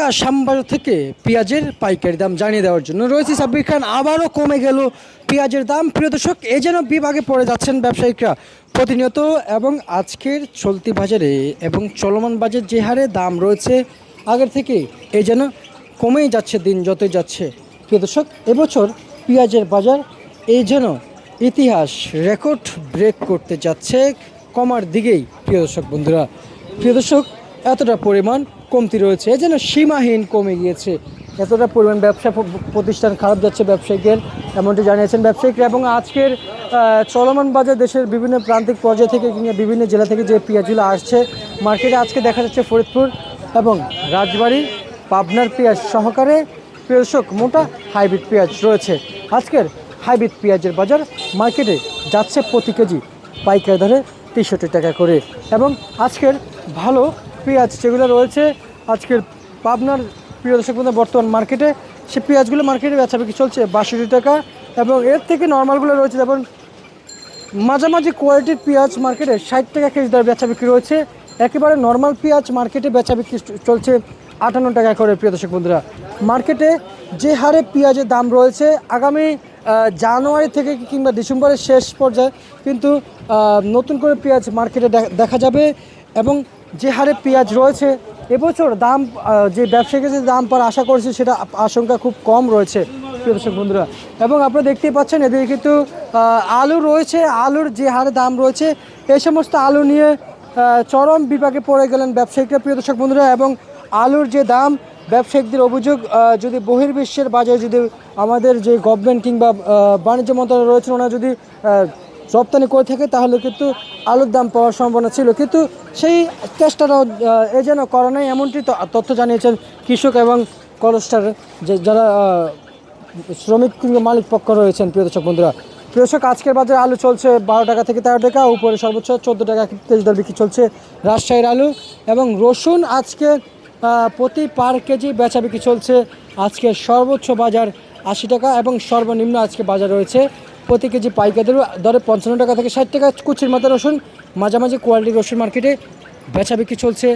ঢাকা শ্যামবাজার থেকে পেঁয়াজের পাইকারি দাম জানিয়ে দেওয়ার জন্য রয়েছে সাব্বির খান। আবারও কমে গেল পেঁয়াজের দাম। প্রিয় দর্শক, এ যেন বিভাগে পড়ে যাচ্ছেন ব্যবসায়িকরা। প্রতিনিয়ত এবং আজকের চলতি বাজারে এবং চলমান বাজার যে হারে দাম রয়েছে, আগের থেকে এ যেন কমেই যাচ্ছে, দিন যতই যাচ্ছে। প্রিয় দর্শক, এবছর পেঁয়াজের বাজার এই যেন ইতিহাস রেকর্ড ব্রেক করতে যাচ্ছে কমার দিকেই। প্রিয় দর্শক, বন্ধুরা, প্রিয় দর্শক এতটা পরিমাণ কমতি রয়েছে। এই যেন সীমাহীন কমে গিয়েছে। এতটা পরিমাণ ব্যবসা প্রতিষ্ঠান খারাপ যাচ্ছে ব্যবসায়িকের এমনটি জানিয়েছেন ব্যবসায়িকরা এবং আজকের চলমান বাজার দেশের বিভিন্ন প্রান্তিক পর্যায় থেকে কিংবা বিভিন্ন জেলা থেকে যে পেঁয়াজগুলো আসছে, মার্কেটে আজকে দেখা যাচ্ছে ফরিদপুর এবং রাজবাড়ী, পাবনার পেঁয়াজ সহকারে পেঁয়াজক মোটা হাইব্রিড পেঁয়াজ রয়েছে। আজকের হাইব্রিড পেঁয়াজের বাজার মার্কেটে যাচ্ছে প্রতি কেজি পাইকারি ধরে তেষট্টি টাকা করে। এবং আজকের ভালো পেঁয়াজ যেগুলো রয়েছে আজকের পাবনার প্রিয় দর্শক বন্ধু বর্তমান মার্কেটে সে পেঁয়াজগুলো মার্কেটে বেচাবিক্রি চলছে বাষট্টি টাকা এবং এর থেকে নর্মালগুলো রয়েছে, যেমন মাঝামাঝি কোয়ালিটির পেঁয়াজ মার্কেটে ষাট টাকা কেজি দরে বেচা বিক্রি রয়েছে। একেবারে নর্মাল পেঁয়াজ মার্কেটে বেচা বিক্রি চলছে আটান্ন টাকা করে, প্রিয় দর্শক বন্ধুরা। মার্কেটে যে হারে পেঁয়াজের দাম রয়েছে, আগামী জানুয়ারি থেকে কিংবা ডিসেম্বরের শেষ পর্যায়ে কিন্তু নতুন করে পেঁয়াজ মার্কেটে দেখা যাবে এবং যে হারে পেঁয়াজ রয়েছে, এবছর দাম যে ব্যবসায়ীকে যে দাম পাওয়ার আশা করছি, সেটা আশঙ্কা খুব কম রয়েছে, প্রিয় দর্শক বন্ধুরা। এবং আপনারা দেখতেই পাচ্ছেন, এদিকে কিন্তু আলু রয়েছে, আলুর যে হারে দাম রয়েছে এই সমস্ত আলু নিয়ে চরম বিপাকে পড়ে গেলেন ব্যবসায়িকরা, প্রিয় দর্শক বন্ধুরা। এবং আলুর যে দাম, ব্যবসায়িকদের অভিযোগ যদি বহির্বিশ্বের বাজারে যদি আমাদের যে গভর্নমেন্ট কিংবা বাণিজ্য মন্ত্রণালয় রয়েছে ওনারা যদি রপ্তানি করে থাকে, তাহলে কিন্তু আলুর দাম পাওয়ার সম্ভাবনা ছিল। কিন্তু সেই চেষ্টাটাও এ যেন করে নাই এমনটি তথ্য জানিয়েছেন কৃষক এবং কলস্টার যে যারা শ্রমিক কিংবা মালিক পক্ষ রয়েছেন, প্রিয় দর্শক বন্ধুরা। প্রিয় দর্শক, আজকের বাজারে আলু চলছে বারো টাকা থেকে তেরো টাকা, উপরে সর্বোচ্চ চোদ্দ টাকা তেইশ দর বিক্রি চলছে রাজশাহীর আলু। এবং রসুন আজকে প্রতি পার কেজি বেচা বিক্রি চলছে আজকে সর্বোচ্চ বাজার আশি টাকা এবং সর্বনিম্ন আজকে বাজার রয়েছে প্রতি কেজি পাইকারি দরে পঞ্চান্ন টাকা থেকে ষাট টাকা, কুচির মাথা রসুন, মাঝামাঝি কোয়ালিটির রসুন মার্কেটে বেচা বিক্রি চলছে।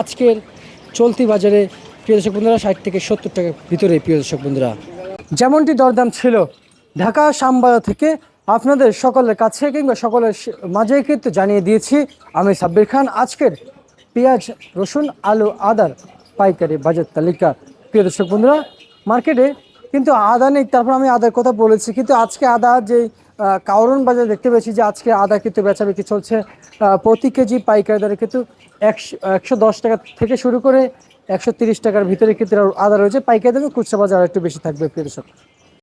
আজকের চলতি বাজারে, প্রিয় দর্শক বন্ধুরা, ষাট থেকে সত্তর টাকার ভিতরে, প্রিয় দর্শক বন্ধুরা। যেমনটি দরদাম ছিল ঢাকা শ্যামবাজার থেকে আপনাদের সকলের কাছে কিংবা সকলের মাঝে কিন্তু জানিয়ে দিয়েছি, আমি সাব্বির খান, আজকের পেঁয়াজ, রসুন, আলু, আদার পাইকারি বাজার তালিকা। প্রিয় দর্শক বন্ধুরা, মার্কেটে কিন্তু আদা নেই, তারপর আমি আদার কথা বলেছি। কিন্তু আজকে আদা যে কাউরন বাজারে দেখতে পেয়েছি যে আজকে আদা কিন্তু বেচা বিক্রি চলছে প্রতি কেজি পাইকারি দরে কিন্তু একশো একশো দশ টাকা থেকে শুরু করে একশো তিরিশ টাকার ভিতরে কিন্তু আদা রয়েছে। পাইকারি দামে খুচরা বাজার একটু বেশি থাকবে, প্রিয়